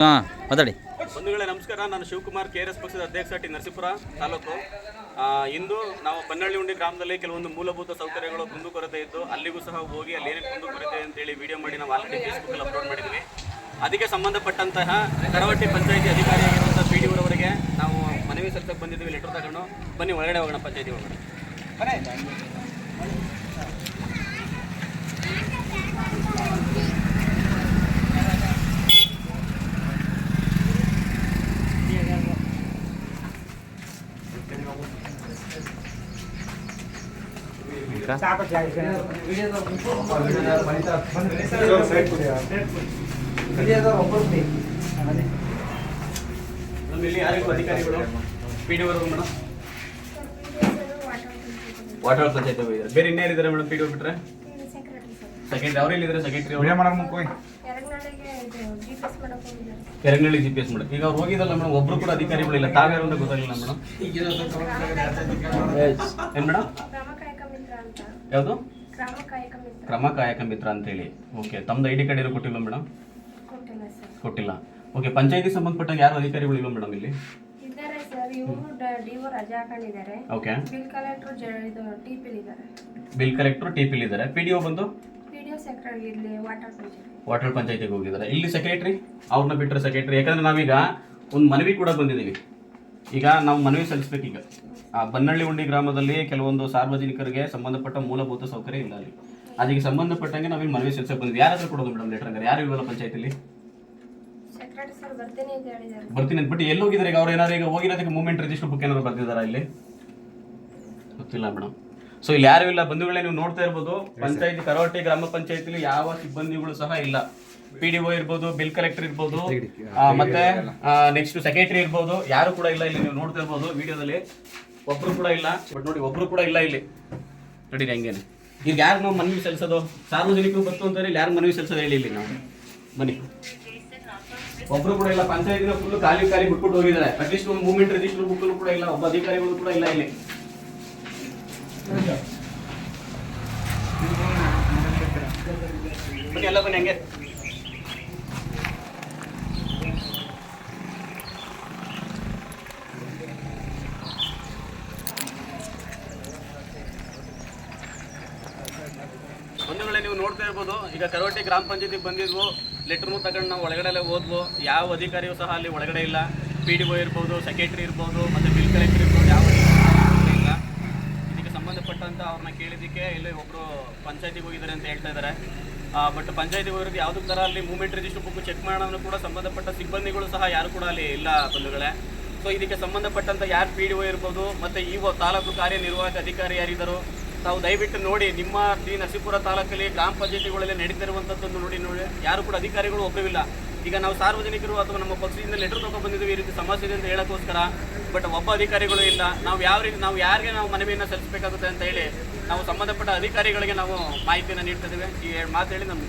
ಮಾತಾಡಿ. ಬಂಧುಗಳೇ, ನಮಸ್ಕಾರ. ನಾನು ಶಿವಕುಮಾರ್, ಕೆ ಆರ್ ಎಸ್ ಪಕ್ಷದ ಅಧ್ಯಕ್ಷ ಟಿ. ನರಸೀಪುರ ತಾಲೂಕು. ಇಂದು ನಾವು ಬನ್ನಳ್ಳಿ ಉಂಡಿ ಗ್ರಾಮದಲ್ಲಿ ಕೆಲವೊಂದು ಮೂಲಭೂತ ಸೌಕರ್ಯಗಳು ಕುಂದುಕೊರತೆ ಇದ್ದು ಅಲ್ಲಿಗೂ ಸಹ ಹೋಗಿ ಅಲ್ಲಿ ಏನೇನು ಕುಂದುಕೊರತೆ ಅಂತೇಳಿ ವಿಡಿಯೋ ಮಾಡಿ ನಾವು ಆಲ್ರೆಡಿ ಫೇಸ್ಬುಕ್ಕಲ್ಲಿ ಅಪ್ಲೋಡ್ ಮಾಡಿದ್ವಿ. ಅದಕ್ಕೆ ಸಂಬಂಧಪಟ್ಟಂತಹ ಕಡವಟ್ಟಿ ಪಂಚಾಯಿತಿ ಅಧಿಕಾರಿಯಾಗಿರುವಂಥ ಪಿ ಡಿ ಅವರವರಿಗೆ ನಾವು ಮನವಿ ಸಲ್ಲಿಸಕ್ಕೆ ಬಂದಿದ್ದೀವಿ. ಲೆಟರ್ ತಗೊಂಡು. ಬನ್ನಿ, ಒಳಗಡೆ ಹೋಗೋಣ ಪಂಚಾಯಿತಿ ಒಳಗಡೆ. ಮೇಡಮ್ ವಾಟರ್ ಬೇರೆ ಇನ್ನೇನಿದ್ದಾರೆ ಮೇಡಮ್ ಪಿ ಡಿ ಬಿಟ್ರೆ? ಸೆಕೆಂಡ್ ಅವ್ರು ಎಲ್ಲಿದ್ದಾರೆ? ಸೆಕ್ರೆಟರಿ ಅವರು? Kerenalli G P S madam. ಈಗ ಅವ್ರು ಹೋಗಿದಲ್ಲ ಮೇಡಮ್, ಒಬ್ರು ಕೂಡ ಅಧಿಕಾರಿಗಳಿಲ್ಲ ತಾವ್ಯಾರು ಅಂತ ಗೊತ್ತಾಗಿಲ್ಲ ಮೇಡಮ್? ಏನ್ ಮೇಡಮ್? ಯಾವುದು? ಕ್ರಮ ಕಾಯಕ ಮಿತ್ರ ಅಂತೇಳಿ. ಓಕೆ ತಮ್ದು ಐ ಡಿ ಕಾರ್ಡ್ ಇರೋ ಕೊಟ್ಟಿಲ್ಲ ಮೇಡಮ್ ಕೊಟ್ಟಿಲ್ಲ. ಓಕೆ ಪಂಚಾಯತಿ ಸಂಬಂಧಪಟ್ಟಾಗ ಯಾರು ಅಧಿಕಾರಿಗಳು ಇಲ್ಲ ಮೇಡಮ್ ಇಲ್ಲಿ? ಇದ್ದಾರೆ ಸರ್ ಇವರು ಡಿಒ ರಜಾ ಹಾಕೊಂಡಿದ್ದಾರೆ ಓಕೆ ಬಿಲ್ ಕಲೆಕ್ಟರ್ ಇದು ಟಿ ಪಿಲ್ ಇದ್ದಾರೆ. ಬಿಲ್ ಕಲೆಕ್ಟರ್ ಟಿ ಪಿಲ್ ಇದ್ದಾರೆ. ಪಿ ಡಿ ಒ ಬಂದು? ಪಿ ಡಿ ಒ ಸೆಕ್ರೆಟರಿ ಇಲ್ಲಿ ವಾಟರ್ ಪಂಚಾಯತ್. ವಾಟರ್ ಪಂಚಾಯತಿಗೆ ಹೋಗಿದ್ದಾರೆ. ಇಲ್ಲಿ ಸೆಕ್ರೆಟರಿ ಅವ್ರನ್ನ ಬಿಟ್ಟರೆ ಸೆಕ್ರೆಟರಿ ಯಾಕಂದ್ರೆ ನಾವೀಗ ಒಂದು ಮನವಿ ಕೂಡ ಬಂದಿದ್ದೀವಿ. ಈಗ ನಾವು ಮನವಿ ಸಲ್ಲಿಸ್ಬೇಕೀಗ. ಬನ್ನಳ್ಳಿ ಉಂಡಿ ಗ್ರಾಮದಲ್ಲಿ ಕೆಲವೊಂದು ಸಾರ್ವಜನಿಕರಿಗೆ ಸಂಬಂಧಪಟ್ಟ ಮೂಲಭೂತ ಸೌಕರ್ಯ ಇಲ್ಲ ಅಲ್ಲಿ. ಅದಕ್ಕೆ ಸಂಬಂಧಪಟ್ಟಂಗೆ ನಾವಿಲ್ಲಿ ಮನವಿ ಸಲ್ಲಿಸಕ್ಕೆ ಬಂದಿದ್ದೀವಿ ಯಾರಾದ್ರೂ ಕೊಡೋದು ಮೇಡಮ್ ಲೆಟರ್ ಹಂಗಾರೆ? ಯಾರು ಇಲ್ವಲ್ಲ ಪಂಚಾಯತಿಲಿ? ಬರ್ತೀನಿ ಅಂತ ಬಿಟ್ಟು ಎಲ್ಲಿ ಹೋಗಿದ್ದಾರೆ ಈಗ? ಅವ್ರು ಏನಾದ್ರು ಈಗ ಹೋಗಿರೋದಕ್ಕೆ ಮೂವ್ಮೆಂಟ್ ರಿಜಿಸ್ಟರ್ ಬುಕ್ ಏನಾದ್ರು ಬರ್ತಿದಾರಾ ಇಲ್ಲಿ? ಗೊತ್ತಿಲ್ಲ ಮೇಡಮ್ ಸೊ ಇಲ್ಲಿ ಯಾರು ಇಲ್ಲ? ಬಂಧುಗಳೇ ನೀವು ನೋಡ್ತಾ ಇರ್ಬೋದು. ಪಂಚಾಯತ್ ಕರಾವಟಿ ಗ್ರಾಮ ಪಂಚಾಯತಿಲಿ ಯಾವ ಸಿಬ್ಬಂದಿಗಳು ಸಹ ಇಲ್ಲ. ಪಿ ಡಿ ಒ ಇರ್ಬೋದು ಬಿಲ್ ಕಲೆಕ್ಟರ್ ಇರ್ಬೋದು ಮತ್ತೆ ನೆಕ್ಸ್ಟ್ ಸೆಕ್ರೆಟರಿ ಇರ್ಬೋದು. ಯಾರು ಕೂಡ ಇಲ್ಲ ಇಲ್ಲಿ ನೀವು ನೋಡ್ತಾ ಇರ್ಬೋದು. ವಿಡಿಯೋದಲ್ಲಿ ಒಬ್ರು ಕೂಡ ಇಲ್ಲ. ಬಟ್ ನೋಡಿ, ಒಬ್ರು ಕೂಡ ಇಲ್ಲ ಇಲ್ಲಿ. ನೋಡಿ ಹಂಗೇನೆ. ಈಗ ಯಾರು ನಾವು ಮನವಿ ಸಲ್ಲಿಸೋದು? ಸಾರ್ವಜನಿಕರು ಬಂತು ಅಂತ ಇಲ್ಲಿ ಯಾರು ಮನವಿ ಸಲ್ಲಿಸೋದು ಹೇಳಿ ಇಲ್ಲಿ ನಾವು. ಬನ್ನಿ. ಒಬ್ರು ಕೂಡ ಇಲ್ಲ ಪಂಚಾಯತಿನ ಫುಲ್ ಖಾಲಿ ಖಾಲಿ ಬಿಟ್ಬಿಟ್ಟು ಹೋಗಿದ್ದಾರೆ. ಅಟ್ಲೀಸ್ಟ್ ಒಂದು ಮೂವ್ಮೆಂಟ್ ರಿಜಿಸ್ಟರ್ ಬುಕ್ ಕೂಡ ಇಲ್ಲ, ಒಬ್ಬ ಅಧಿಕಾರಿಗಳು ಕೂಡ ಇಲ್ಲ ಇಲ್ಲಿ. ಬನ್ನಿ, ಎಲ್ಲ ಬನ್ನಿ ಹಂಗೆ ಒಂದು ವೇಳೆ ನೀವು ನೋಡ್ತಾ ಇರ್ಬೋದು. ಈಗ ಕರೋಟಿ ಗ್ರಾಮ ಪಂಚಾಯತಿಗೆ ಬಂದಿದ್ವು. ಲೆಟ್ರ್ನು ತಗೊಂಡು ನಾವು ಒಳಗಡೆ ಓದ್ವು. ಯಾವ ಅಧಿಕಾರಿಯೂ ಸಹ ಅಲ್ಲಿ ಒಳಗಡೆ ಇಲ್ಲ. ಪಿ ಡಿ ಒ ಇರ್ಬೋದು ಸೆಕ್ರೆಟ್ರಿ ಇರ್ಬೋದು, ಮತ್ತು ಬಿಲ್ ಕಲೆಕ್ಟರ್ ಇರ್ಬೋದು, ಯಾವ ಇಲ್ಲ. ಇದಕ್ಕೆ ಸಂಬಂಧಪಟ್ಟಂತ ಅವ್ರನ್ನ ಕೇಳಿದ್ದಕ್ಕೆ ಇಲ್ಲಿ ಒಬ್ಬರು ಪಂಚಾಯತಿಗೆ ಹೋಗಿದ್ದಾರೆ ಅಂತ ಹೇಳ್ತಾ ಇದ್ದಾರೆ. ಬಟ್ ಪಂಚಾಯತಿಗೆ ಹೋಗಿರೋದು ಯಾವುದಕ್ಕೆ ಥರ ಅಲ್ಲಿ ಮೂವ್ಮೆಂಟ್ ರಿಜಿಸ್ಟರ್ ಬುಕ್ ಚೆಕ್ ಮಾಡೋಣ ಕೂಡ ಸಂಬಂಧಪಟ್ಟ ಸಿಬ್ಬಂದಿಗಳು ಸಹ ಯಾರು ಕೂಡ ಅಲ್ಲಿ ಇಲ್ಲ ಬಂಧುಗಳೇ. ಸೊ ಇದಕ್ಕೆ ಸಂಬಂಧಪಟ್ಟಂತ ಯಾರು ಪಿ ಡಿ ಒ ಇರ್ಬೋದು, ಮತ್ತು ಈ ಒ- ತಾಲೂಕು ಕಾರ್ಯನಿರ್ವಾಹಕ ಅಧಿಕಾರಿ ಯಾರಿದ್ದಾರೋ ತಾವು ದಯವಿಟ್ಟು ನೋಡಿ, ನಿಮ್ಮ ಶ್ರೀ ನರಸೀಪುರ ತಾಲೂಕಲ್ಲಿ ಗ್ರಾಮ ಪಂಚಾಯತಿಗಳಲ್ಲಿ ನಡೀತಿರುವಂಥದ್ದನ್ನು ನೋಡಿ ನೋಡಿ. ಯಾರು ಕೂಡ ಅಧಿಕಾರಿಗಳು ಒಬ್ಬರಿಲ್ಲ ಈಗ ನಾವು ಸಾರ್ವಜನಿಕರು ಅಥವಾ ನಮ್ಮ ಪಕ್ಷದಿಂದ ಲೆಟರ್ ತಗೊಂಡು ಬಂದಿದ್ದೀವಿ ಈ ರೀತಿ ಸಮಸ್ಯೆ ಇದೆ ಅಂತ ಹೇಳೋಕ್ಕೋಸ್ಕರ ಬಟ್ ಒಬ್ಬ ಅಧಿಕಾರಿಗಳು ಇಲ್ಲ. ನಾವು ಯಾವ ರೀತಿ, ನಾವು ಯಾರಿಗೆ ನಾವು ಮನವಿಯನ್ನು ಸಲ್ಲಿಸಬೇಕಾಗುತ್ತೆ ಅಂತ ಹೇಳಿ ನಾವು ಸಂಬಂಧಪಟ್ಟ ಅಧಿಕಾರಿಗಳಿಗೆ ನಾವು ಮಾಹಿತಿಯನ್ನು ನೀಡ್ತಿದ್ದೇವೆ ಈ ಮಾತು ಹೇಳಿ ನಮ್ಮ